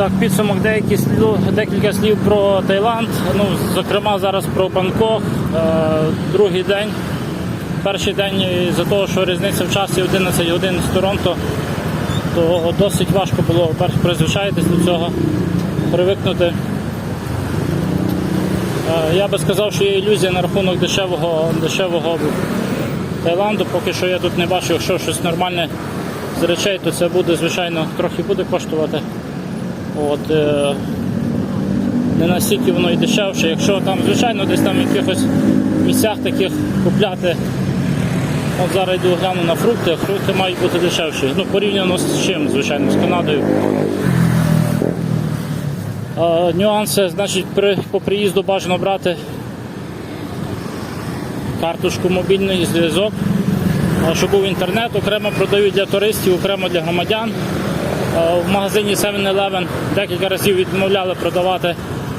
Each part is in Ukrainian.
Так, підсумок деякі декілька слів про Таїланд. Ну, зокрема, зараз про Бангкок. Е, другий день. Перший день за того, що різниця в часі 11 годин з Торонто, то досить важко було призвичаїтись до цього, привикнути. Е, Я би сказав, що є ілюзія на рахунок дешевого, дешевого Таїланду. Поки що я тут не бачу, якщо щось нормальне з речей, то це буде, звичайно, трохи буде коштувати. От, е, не настільки воно і дешевше. Якщо там, звичайно, десь там в якихось місцях таких купляти. От зараз йду гляну на фрукти, фрукти мають бути дешевші. Ну, порівняно з чим, звичайно, з Канадою. Е, нюанси, значить, при, по приїзду бажано брати карточку мобільний зв'язок, щоб був інтернет, окремо продають для туристів, окремо для громадян. Е, В магазині 7-Eleven декілька разів відмовляли продавати,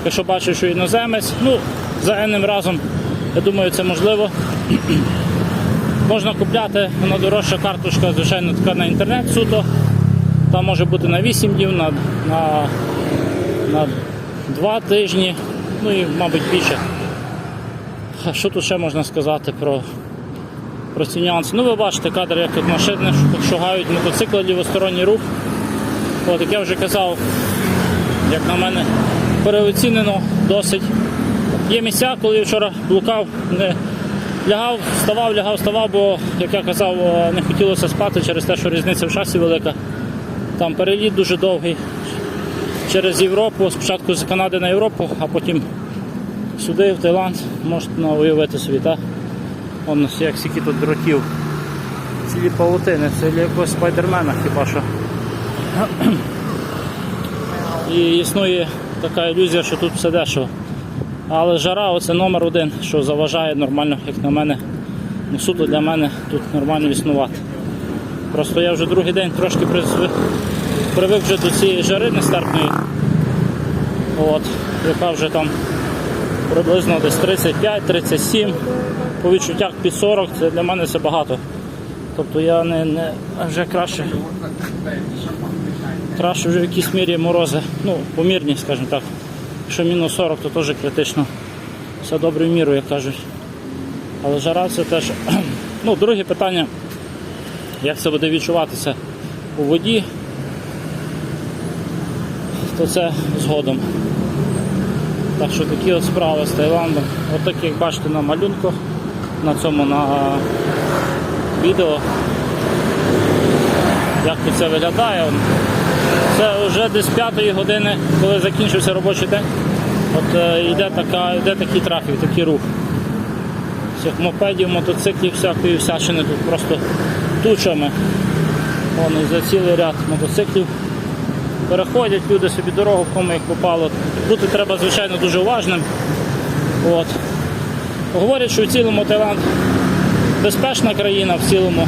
якщо бачив, що іноземець. Ну, за енним разом, я думаю, це можливо. Можна купляти, вона дорожча карточка, звичайно, така на інтернет суто. Там може бути на 8 днів, на, на, на 2 тижні, ну і, мабуть, більше. Що тут ще можна сказати про, про ці нюанси? Ну, ви бачите кадр, як тут машини шугають мотоцикли, лівосторонній рух. От, як я вже казав, як на мене, переоцінено досить. Є місця, коли я вчора блукав, не лягав, вставав, лягав, вставав, бо, як я казав, не хотілося спати через те, що різниця в часі велика. Там переліт дуже довгий через Європу, спочатку з Канади на Європу, а потім сюди, в Таїланд, можете уявити собі, так? Вон як скільки тут дротів. Цілі павутини, це для якогось спайдермена хіба що. І існує така ілюзія, що тут все дешево. Але жара оце номер один, що заважає нормально, як на мене, ну, суто для мене тут нормально існувати. Просто я вже другий день трошки призв- привик вже до цієї жари нестерпної, от, яка вже там приблизно десь 35-37, по відчуттях під 40, це для мене це багато. Тобто я не, не вже краще краще вже в якійсь мірі морози, ну, помірні, скажімо так. Якщо мінус 40, то теж критично. Все добре в міру, як кажуть. Але жара це теж. Ну, друге питання, як це буде відчуватися у воді, то це згодом. Так що такі от справи з Таїландом. От так як бачите на малюнку, на цьому на відео, як це виглядає. Це вже десь 5 години, коли закінчився робочий день. От е, йде, така, йде такий трафік, такий рух. Цих мопедів, мотоциклів, всякої всячини тут просто тучами. Вон і за цілий ряд мотоциклів. Переходять люди собі дорогу, кому їх попало. Бути треба, звичайно, дуже уважним. От. Говорять, що в цілому Таїланд безпечна країна в цілому.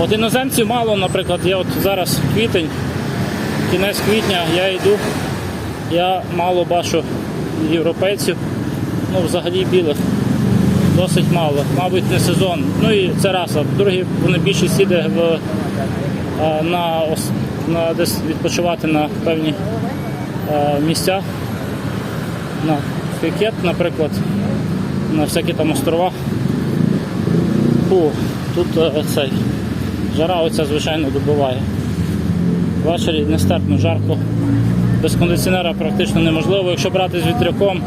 От іноземців мало, наприклад, я от зараз квітень, кінець квітня я йду, я мало бачу європейців, ну взагалі білих, досить мало, мабуть, не сезон. Ну і це раз, а друге, вони більшість їде в, на, на десь відпочивати на певні місця. На Фікет, наприклад, на всякі там острова. Фу, тут е, цей. Жара оця, звичайно, добиває. Ввечері нестерпно жарко. Без кондиціонера практично неможливо. Якщо брати з вітряком,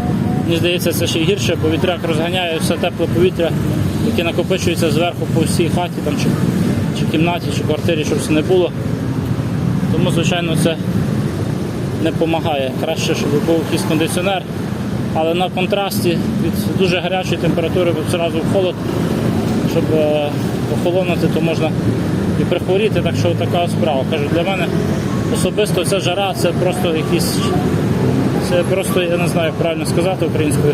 мені здається, це ще гірше, бо вітряк розганяє все тепле повітря, яке накопичується зверху по всій хаті там, чи, чи кімнаті, чи квартирі, щоб це не було. Тому, звичайно, це не допомагає. Краще, щоб був якийсь кондиціонер. Але на контрасті від дуже гарячої температури одразу в холод щоб е, охолонути, то можна і прихворіти, так що така справа. Кажу, для мене особисто ця жара це просто якісь. Це просто, я не знаю, як правильно сказати українською.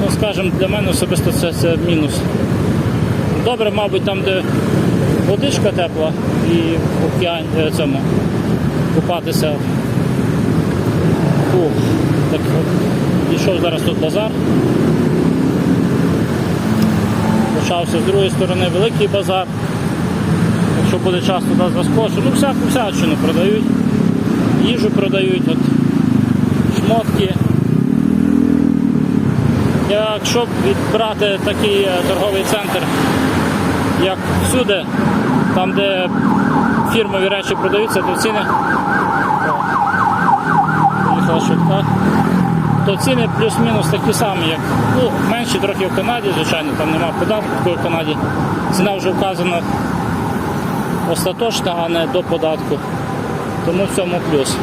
Ну, скажімо, для мене особисто це, це мінус. Добре, мабуть, там, де водичка тепла і в океані е, цьому купатися. Фу, так от, пішов зараз тут базар. Почався з другої сторони великий базар. якщо буде час туди заскочу. Ну всяку всячину продають. Їжу продають, от, шмотки. Якщо відбрати такий е, торговий центр, як всюди, там де фірмові речі продаються, то ціни. Їхала швидка. То ціни плюс-мінус такі самі, як ну, менші трохи в Канаді, звичайно, там немає податку в Канаді. Ціна вже вказана остаточна, а не до податку. Тому в цьому плюс.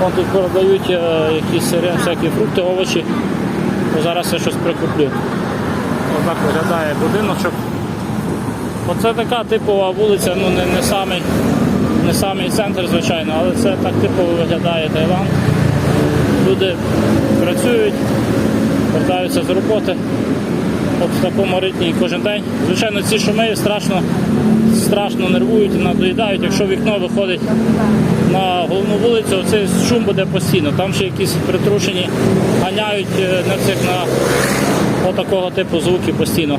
Вон тут продають е, якісь сири, всякі фрукти, овочі. То зараз я щось прикуплю. Отак виглядає будиночок. Оце така типова вулиця, ну не, не, самий, не самий центр, звичайно, але це так типово виглядає Таїланд. Люди працюють, вертаються з роботи. От в такому ритмі кожен день. Звичайно, ці шуми страшно, страшно нервують і надоїдають. Якщо вікно виходить на головну вулицю, цей шум буде постійно. Там ще якісь притрушені ганяють е, на цих на отакого типу звуки постійно.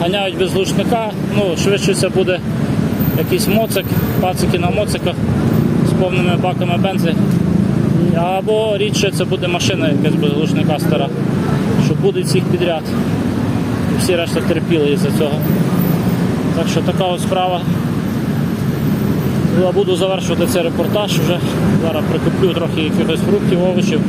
Ганяють без глушника, ну швидше це буде якийсь моцик, пацики на моциках з повними баками бензи. Або рідше це буде машина якась без глушника стара, що буде всіх підряд. І всі решта терпіли із-за цього. Так що така ось справа. Я буду завершувати цей репортаж вже. Зараз прикуплю трохи якихось фруктів, овочів.